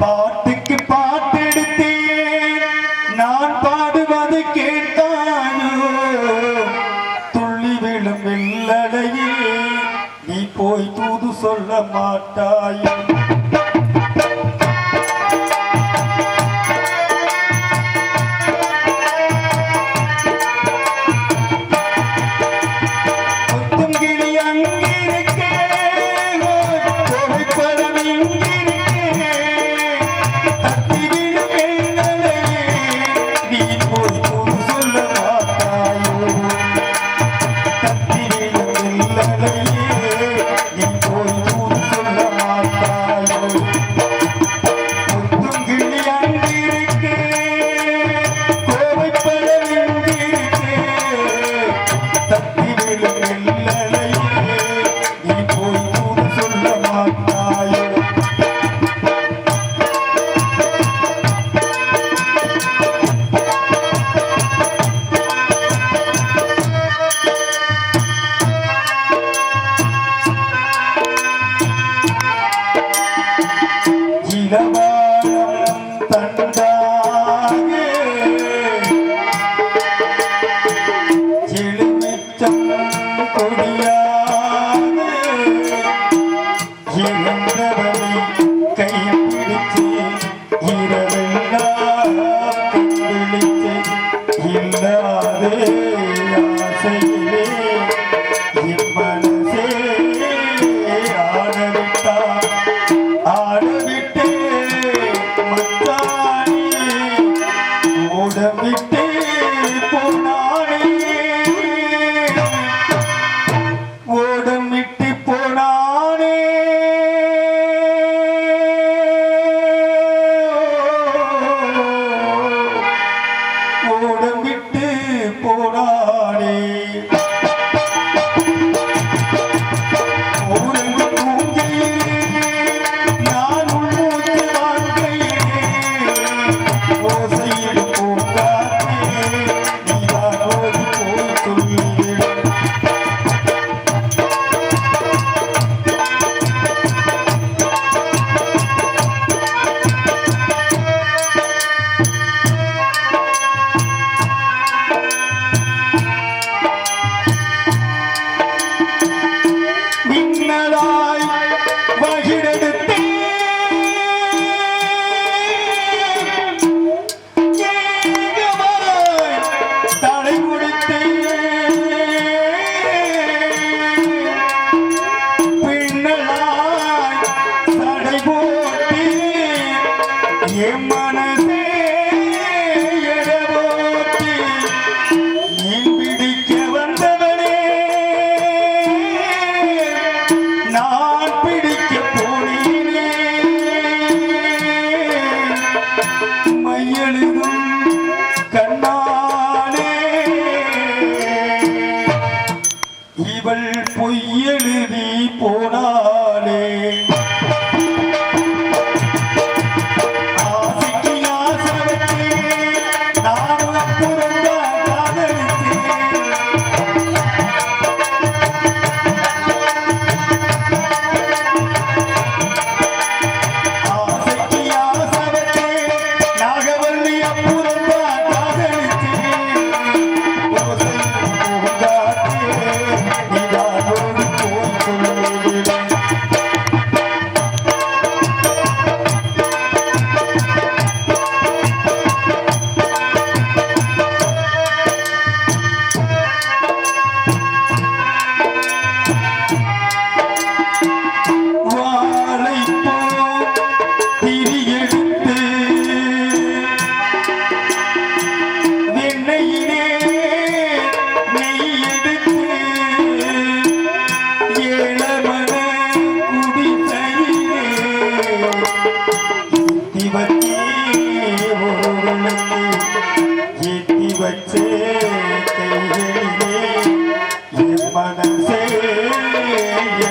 பாட்டுக்கு பாட்டெடுத்தேன். நான் பாடுவது கேட்டானோ துள்ளி விழும் வெள்ளடையே நீ போய் தூது சொல்ல மாட்டாயோ? Yeah. என் மனதே மனம் செய்யணமோ